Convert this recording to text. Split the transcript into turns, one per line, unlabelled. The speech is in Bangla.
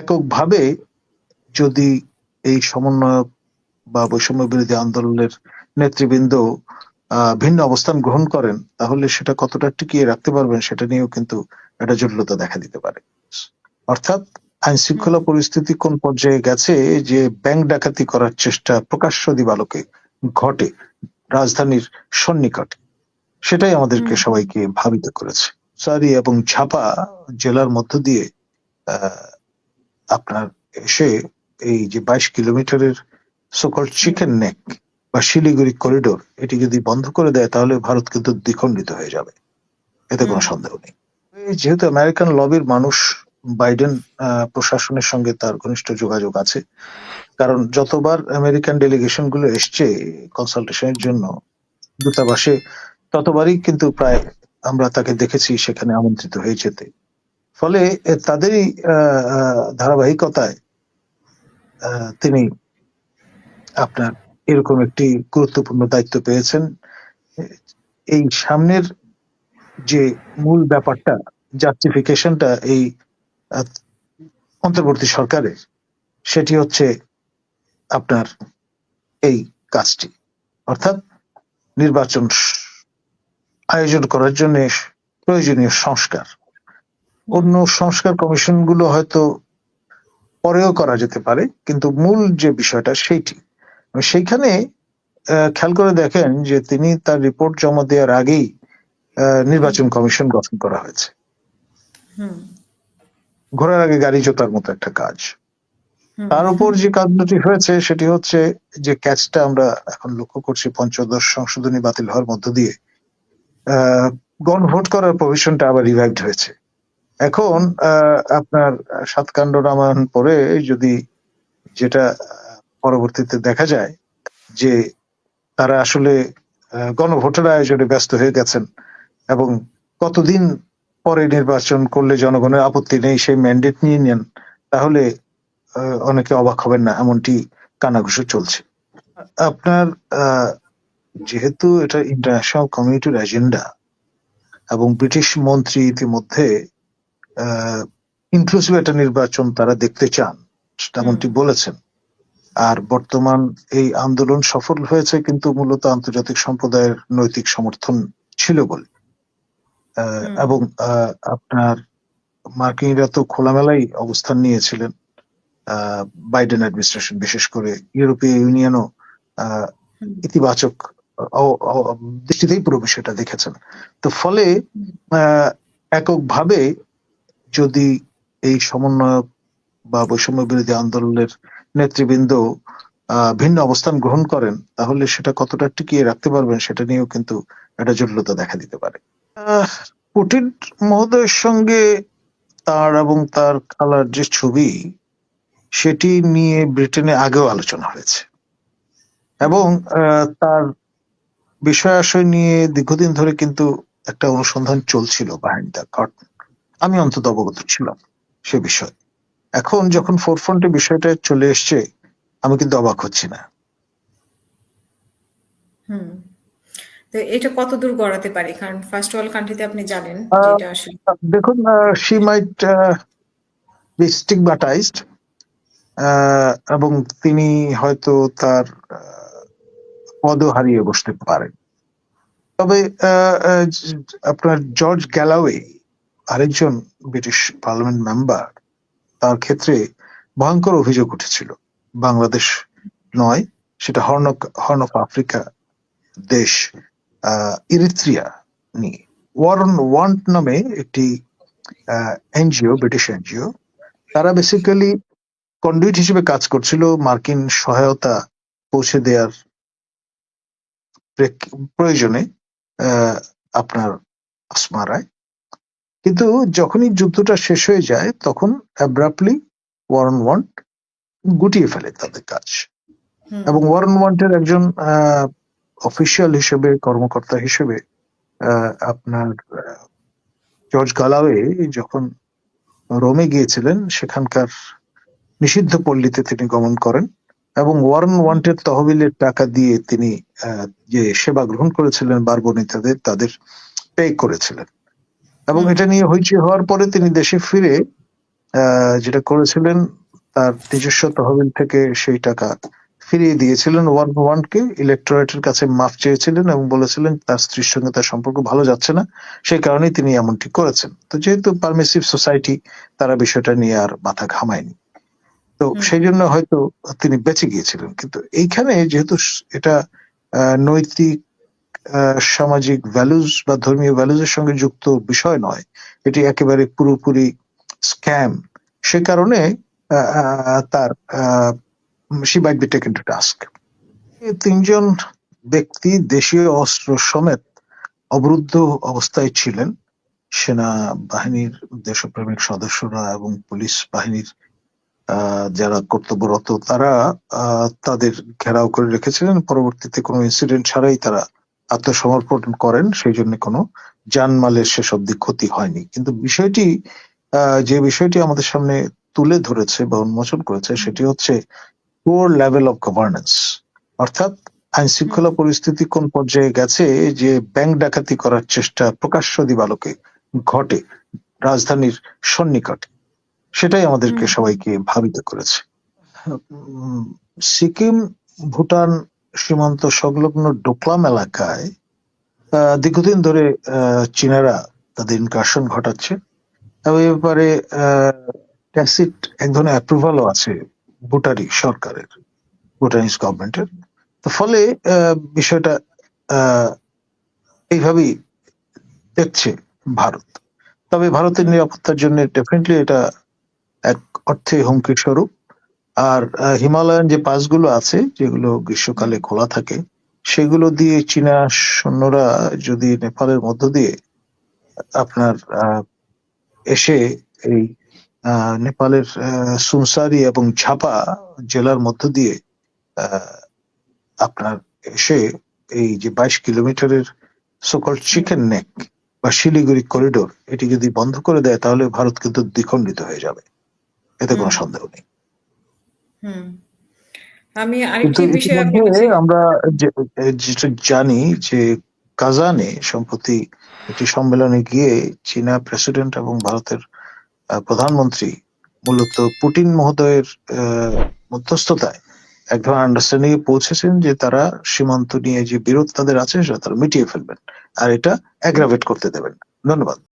এককভাবে যদি এই সমন্বয়ক বা বৈষম্য বিরোধী আন্দোলনের নেতৃবৃন্দ ভিন্ন অবস্থান গ্রহণ করেন তাহলে সেটা কতটা টিকিয়ে রাখতে পারবেন সেটা নিয়েও কিন্তু একটা জটিলতা দেখা দিতে পারে। অর্থাৎ আইন শৃঙ্খলা পরিস্থিতি কোন পর্যায়ে গেছে যে ব্যাংক ডাকাতি করার চেষ্টা প্রকাশ্য দিবালোকে ঘটে রাজধানীর সন্নিকটে সেটাই আমাদেরকে সবাইকে ভাবিত করেছে। সারি এবং ছাপা জেলার মধ্য দিয়ে আহ, আপনার এসে এই যে বাইশ কিলোমিটারের সকল চিকেন নেক বা শিলিগুড়ি করিডোর এটি যদি বন্ধ করে দেয় তাহলে ভারত কিন্তু দ্বিখণ্ডিত হয়ে যাবে। এতে কোনো সন্দেহ নেই। যেহেতু আমেরিকান লবির মানুষ বাইডেন আহ, প্রশাসনের সঙ্গে তার ঘনিষ্ঠ যোগাযোগ আছে কারণ যতবার আমেরিকান ডেলিগেশনগুলো এসছে কনসালটেশনের জন্য দূতাবাসে ততবারই কিন্তু প্রায় আমরা তাকে দেখেছি সেখানে আমন্ত্রিত হয়ে যেতে। ফলে তাদেরই ধারাবাহিকতায় তিনি আপনার এরকম একটি গুরুত্বপূর্ণ দায়িত্ব পেয়েছেন। এই সামনের যে মূল ব্যাপারটা জাস্টিফিকেশনটা এই অন্তর্বর্তী সরকারের, সেটি হচ্ছে আপনার এই কাজটি। অর্থাৎ নির্বাচন আয়োজন করার জন্য প্রয়োজনীয় সংস্কার। অন্য সংস্কার কমিশনগুলো হয়তো পরেও করা যেতে পারে কিন্তু মূল যে বিষয়টা সেইটি। সেইখানে খেয়াল করে দেখেন যে তিনি তার রিপোর্ট জমা দেওয়ার আগেই আহ, নির্বাচন কমিশন গঠন করা হয়েছে। ঘোরার আগে গাড়ি জোতার মতো একটা কাজ। তার উপর যে কাজটি হয়েছে সেটি হচ্ছে যে ক্যাচটা আমরা এখন লক্ষ্য করছি পঞ্চদশ সংশোধনী বাতিল হওয়ার মধ্য দিয়ে আহ, গণভোট করার প্রভিশনটা আবার রিভাইভড হয়েছে। এখন আপনার সাতকাণ্ড রামায়ণ পরে যদি যেটা পরবর্তীতে দেখা যায় যে তারা আসলে গণভোটের আয়োজনে ব্যস্ত হয়ে গেছেন এবং কতদিন পরে নির্বাচন করলে জনগণের আপত্তি নেই সেই ম্যান্ডেট নিয়ে নেন, তাহলে অনেকে অবাক হবেন না, এমনটি কানাঘুষো চলছে। আপনার যেহেতু এটা ইন্টারন্যাশনাল কমিউনিটির এজেন্ডা এবং ব্রিটিশ মন্ত্রী ইতিমধ্যে ইনক্লুসিভ একটা নির্বাচন তারা দেখতে চান তেমনটি বলেছেন। আর বর্তমান এই আন্দোলন সফল হয়েছে কিন্তু মূলত আন্তর্জাতিক সম্প্রদায়ের নৈতিক সমর্থন ছিল বলে। এবং আপনার মার্কিনরা তো খোলামেলাই অবস্থান নিয়েছিলেন। আহ, বাইডেন অ্যাডমিনিস্ট্রেশন বিশেষ করে ইউরোপীয় ইউনিয়নও আহ, ইতিবাচক দৃষ্টিতেই পুরো বিষয়টা দেখেছেন। তো ফলে আহ, এককভাবে যদি এই সমন্বয়ক বা বৈষম্য বিরোধী আন্দোলনের নেতৃবৃন্দ ভিন্ন অবস্থান গ্রহণ করেন, তাহলে সেটা কতটা টিকিয়ে রাখতে পারবেন সেটা নিয়েও কিন্তু একটা জটিলতা দেখা দিতে পারে। পুটিন মহোদয়ের সঙ্গে তার এবং তার খালার যে ছবি, সেটি নিয়ে ব্রিটেনে আগেও আলোচনা হয়েছে। এবং তার বিষয় আশয় নিয়ে দীর্ঘদিন ধরে কিন্তু একটা অনুসন্ধান চলছিল বাহিনী দ্য কার্টন আমি অন্তত অবগত ছিলাম সে বিষয়ে। এখন যখন ফোরফ্রন্টে বিষয়টা চলে এসছে আমি কিন্তু অবাক হচ্ছি না।
হুম। তো এটা কত দূর গড়াতে পারে? কারণ ফার্স্ট ওয়ার্ল্ড কান্ট্রিতে আপনি জানেন
আহ,
যেটা আসলে
দেখুন শি মাইট বি স্টিগমাটাইজড এবং তিনি হয়তো তার পদও হারিয়ে বসতে পারেন। তবে আপনার জর্জ গ্যালাওয়ে আরেকজন ব্রিটিশ পার্লামেন্ট মেম্বার তার ক্ষেত্রে ভয়ঙ্কর অভিযোগ উঠেছিল। বাংলাদেশ নয়, সেটা হর্ন হর্ন অফ আফ্রিকা দেশ ইরিত্রিয়া নিয়ে। ওয়ারন ওয়ান্ট নামে একটি এনজিও, ব্রিটিশ এনজিও, তারা বেসিক্যালি কন্ডুইট হিসেবে কাজ করছিল মার্কিন সহায়তা পৌঁছে দেওয়ার প্রয়োজনে আপনার আসমারায়। কিন্তু যখনই যুদ্ধটা শেষ হয়ে যায় তখন অ্যাব্রাপ্টলি ওয়ারন ওয়ান্ট গুটিয়ে ফেলে তাদের কাজ। এবং ওয়ারন ওয়ান্টের একজন অফিসিয়াল হিসেবে কর্মকর্তা হিসেবে আপনার জর্জ গালাওয়ে যখন রোমে গিয়েছিলেন সেখানকার নিষিদ্ধ পল্লীতে তিনি গমন করেন এবং ওয়ারন ওয়ান্টের তহবিলের টাকা দিয়ে তিনি আহ, যে সেবা গ্রহণ করেছিলেন বারবনিতাদের তাদের পে করেছিলেন। এবং এটা নিয়ে হইচই হওয়ার পরে তিনি দেশে ফিরে যেটা করেছিলেন তার নিজস্ব তহবিল থেকে সেই টাকা ফিরিয়ে দিয়েছিলেন। ওয়ান ওয়ান কে ইলেকটোরেটের কাছে মাফ চেয়েছিলেন এবং বলেছিলেন তার স্ত্রীর সঙ্গে তার সম্পর্ক ভালো যাচ্ছে না সেই কারণেই তিনি এমনটি করেছেন। তো যেহেতু পারমিসিভ সোসাইটি তারা বিষয়টা নিয়ে আর মাথা ঘামায়নি। তো সেই জন্য হয়তো তিনি বেঁচে গিয়েছিলেন। কিন্তু এইখানে যেহেতু এটা আহ, নৈতিক সামাজিক ভ্যালুজ বা ধর্মীয় ভ্যালুজ এর সঙ্গে যুক্ত বিষয় নয়। এটি একেবারে পুরোপুরি স্ক্যাম সে কারণে তার বি টাস্ক তিনজন ব্যক্তি দেশীয় অস্ত্র সমেত অবরুদ্ধ অবস্থায় ছিলেন। সেনা বাহিনীর দেশপ্রেমিক সদস্যরা এবং পুলিশ বাহিনীর যারা কর্তব্যরত, তারা তাদের ঘেরাও করে রেখেছিলেন। পরবর্তীতে কোনো ইনসিডেন্ট ছাড়াই তারা আত্মসমর্পণ করেন সেই জন্য কোনো জানমালের শেষ অব্দি ক্ষতি হয়নি। কিন্তু বিষয়টি যে বিষয়টি আমাদের সামনে তুলে ধরেছে বা উন্মোচন করেছে সেটি হচ্ছে পোর লেভেল অফ গভর্নেন্স অর্থাৎ আইন শৃঙ্খলা পরিস্থিতি কোন পর্যায়ে গেছে যে ব্যাংক ডাকাতি করার চেষ্টা প্রকাশ্য দিবালোকে ঘটে রাজধানীর সন্নিকটে। সেটাই আমাদেরকে সবাইকে ভাবিত করেছে। সিকিম ভুটান সীমান্ত সংলগ্ন ডোকলাম এলাকায় দীর্ঘদিন ধরে চীনারা তাদের ইনকারশন ঘটাচ্ছে। এ ব্যাপারে ট্যাসিট এক ধরনের অ্যাপ্রুভালও আছে ভুটানি সরকারের, ভুটানিজ গভর্নমেন্টের তো ফলে বিষয়টা এইভাবেই দেখছে ভারত। তবে ভারতের নিরাপত্তার জন্য ডেফিনেটলি এটা এক অর্থে হুমকির স্বরূপ আর হিমালয়ান যে পাসগুলো আছে যেগুলো গ্রীষ্মকালে খোলা থাকে সেগুলো দিয়ে চীনা সৈন্যরা যদি নেপালের মধ্য দিয়ে আপনার আহ, এসে এই আহ, নেপালের সুনসারি এবং ঝাপা জেলার মধ্য দিয়ে আহ, আপনার এসে এই যে বাইশ কিলোমিটারের সকল চিকেন নেক বা শিলিগুড়ি করিডোর এটি যদি বন্ধ করে দেয় তাহলে ভারত কিন্তু দ্বিখণ্ডিত হয়ে যাবে। এতে কোনো সন্দেহ নেই।
হুম। আমি আরেকটি বিষয়ে
আমরা যেটা জানি যে কাজানে সম্প্রতি একটি সম্মেলনে গিয়ে চীনা প্রেসিডেন্ট এবং ভারতের প্রধানমন্ত্রী মূলত পুটিন মহোদয়ের মধ্যস্থতায় এক ধরনের আন্ডারস্ট্যান্ডিং পৌঁছেছেন যে তারা সীমান্ত নিয়ে যে বিরোধ তাদের আছে সেটা তারা মিটিয়ে ফেলবেন। আর এটা অ্যাগ্রাভেট করতে দেবেন। ধন্যবাদ।